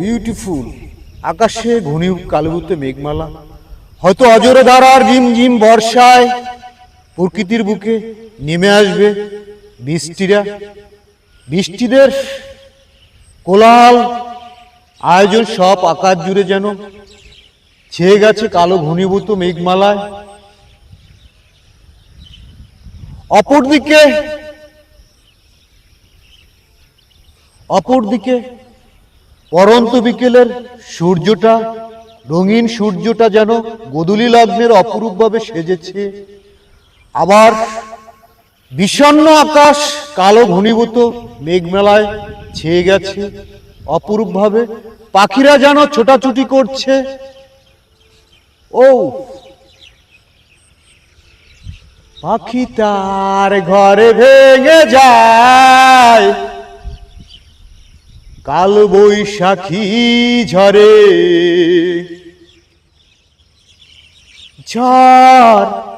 Beautiful আকাশে ঘনি কালবুতে মেঘমালা। হয়তো অজরে ধারার ঝিম বর্ষায় প্রকৃতির বুকে নেমে আসবে বৃষ্টিরা। বৃষ্টিদের কোলাল আয়োজন সব আকাশ জুড়ে যেন। ছেয়ে গেছে কালো ঘনীভূত মেঘমালায়। অপরদিকে অপরদিকে পরন্ত বিকেলের সূর্যটা, রঙিন সূর্যটা যেন গোধূলি লগ্নের অপরূপভাবে সেজেছে। আবার বিষণ্ণ আকাশ কালো ঘনীভূত মেঘমেলায় ছেয়ে গেছে। অপরূপভাবে পাখিরা যেন ছোটাছুটি করছে। ও, পাখি তার ঘরে ভেঙে যায়। কাল বৈশাখী ঝরে। ঝড়